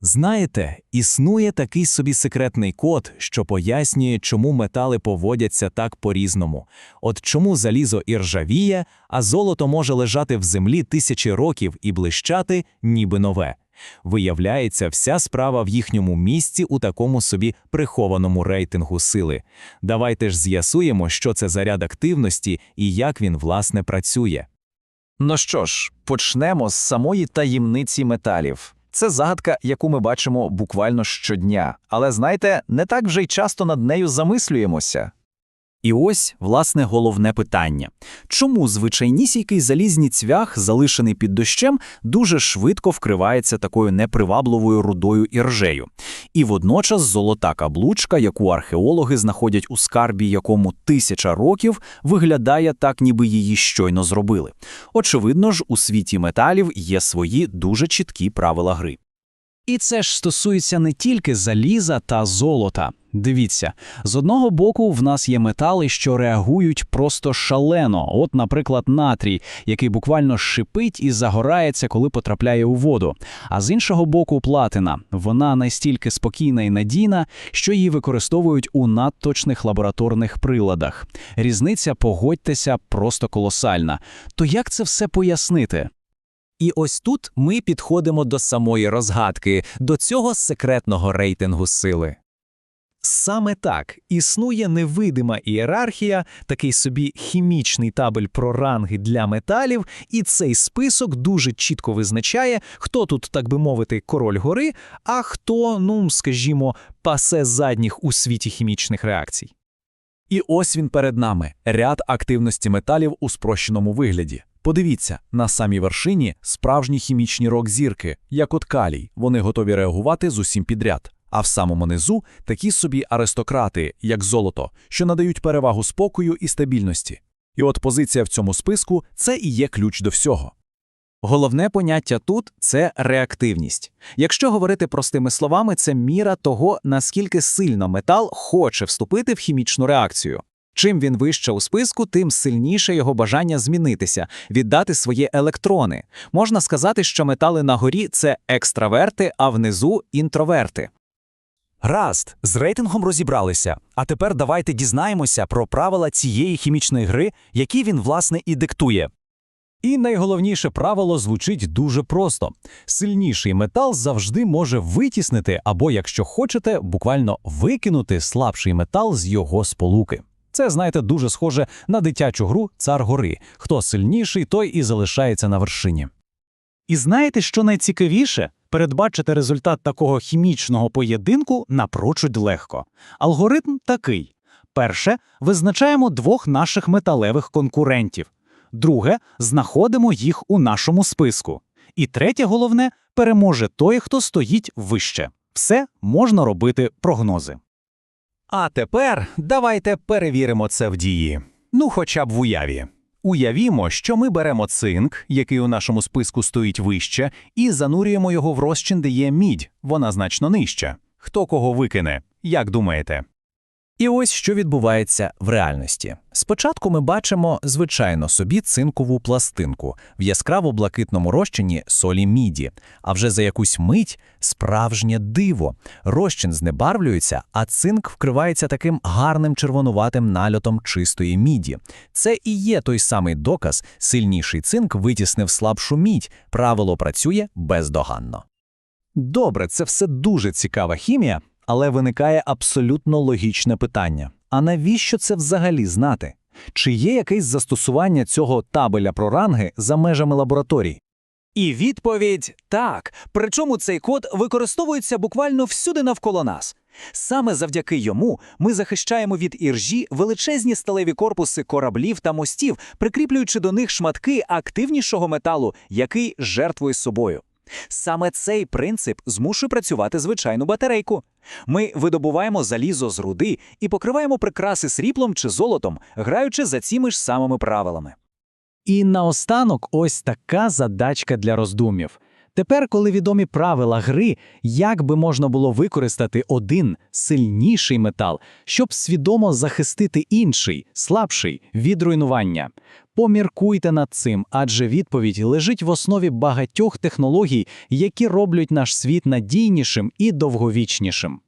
Знаєте, існує такий собі секретний код, що пояснює, чому метали поводяться так по-різному. От чому залізо і ржавіє, а золото може лежати в землі тисячі років і блищати, ніби нове. Виявляється, вся справа в їхньому місці у такому собі прихованому рейтингу сили. Давайте ж з'ясуємо, що це за ряд активності і як він, власне, працює. Ну що ж, почнемо з самої таємниці металів. Це загадка, яку ми бачимо буквально щодня, але знаєте, не так вже й часто над нею замислюємося. І ось, власне, головне питання. Чому звичайнісінький залізний цвях, залишений під дощем, дуже швидко вкривається такою непривабливою рудою і ржею? І водночас золота каблучка, яку археологи знаходять у скарбі, якому тисяча років, виглядає так, ніби її щойно зробили. Очевидно ж, у світі металів є свої дуже чіткі правила гри. І це ж стосується не тільки заліза та золота. Дивіться, з одного боку в нас є метали, що реагують просто шалено. От, наприклад, натрій, який буквально шипить і загорається, коли потрапляє у воду. А з іншого боку, платина. Вона настільки спокійна і надійна, що її використовують у надточних лабораторних приладах. Різниця, погодьтеся, просто колосальна. То як це все пояснити? І ось тут ми підходимо до самої розгадки, до цього секретного рейтингу сили. Саме так існує невидима ієрархія, такий собі хімічний табель про ранги для металів, і цей список дуже чітко визначає, хто тут, так би мовити, король гори, а хто, ну скажімо, пасе задніх у світі хімічних реакцій. І ось він перед нами ряд активності металів у спрощеному вигляді. Подивіться, на самій вершині справжні хімічні рок-зірки, як от калій, вони готові реагувати з усім підряд. А в самому низу такі собі аристократи, як золото, що надають перевагу спокою і стабільності. І от позиція в цьому списку це і є ключ до всього. Головне поняття тут це реактивність. Якщо говорити простими словами, це міра того, наскільки сильно метал хоче вступити в хімічну реакцію. Чим він вище у списку, тим сильніше його бажання змінитися, віддати свої електрони. Можна сказати, що метали на горі це екстраверти, а внизу інтроверти. Гаразд, з рейтингом розібралися. А тепер давайте дізнаємося про правила цієї хімічної гри, які він, власне, і диктує. І найголовніше правило звучить дуже просто: сильніший метал завжди може витіснити або, якщо хочете, буквально викинути слабший метал з його сполуки. Це, знаєте, дуже схоже на дитячу гру Цар гори. Хто сильніший, той і залишається на вершині. І знаєте, що найцікавіше? Передбачити результат такого хімічного поєдинку напрочуд легко. Алгоритм такий: перше, визначаємо двох наших металевих конкурентів. Друге, знаходимо їх у нашому списку. І третє, головне, переможе той, хто стоїть вище. Все можна робити прогнози. А тепер давайте перевіримо це в дії. Ну, хоча б в уяві. Уявімо, що ми беремо цинк, який у нашому списку стоїть вище, і занурюємо його в розчин, де є мідь, вона значно нижча. Хто кого викине? Як думаєте? І ось що відбувається в реальності. Спочатку ми бачимо звичайно собі цинкову пластинку в яскраво-блакитному розчині солі міді, а вже за якусь мить справжнє диво. Розчин знебарвлюється, а цинк вкривається таким гарним червонуватим нальотом чистої міді. Це і є той самий доказ, сильніший цинк витіснив слабшу мідь, правило працює бездоганно. Добре, це все дуже цікава хімія, але виникає абсолютно логічне питання: а навіщо це взагалі знати? Чи є якесь застосування цього табеля про ранги за межами лабораторій? І відповідь так. Причому цей код використовується буквально всюди навколо нас. Саме завдяки йому ми захищаємо від іржі величезні сталеві корпуси кораблів та мостів, прикріплюючи до них шматки активнішого металу, який жертвує собою. Саме цей принцип змушує працювати звичайну батарейку. Ми видобуваємо залізо з руди і покриваємо прикраси сріблом чи золотом, граючи за цими ж самими правилами. І наостанок ось така задачка для роздумів. Тепер, коли відомі правила гри, як би можна було використати один сильніший метал, щоб свідомо захистити інший, слабший від руйнування? Поміркуйте над цим, адже відповідь лежить в основі багатьох технологій, які роблять наш світ надійнішим і довговічнішим.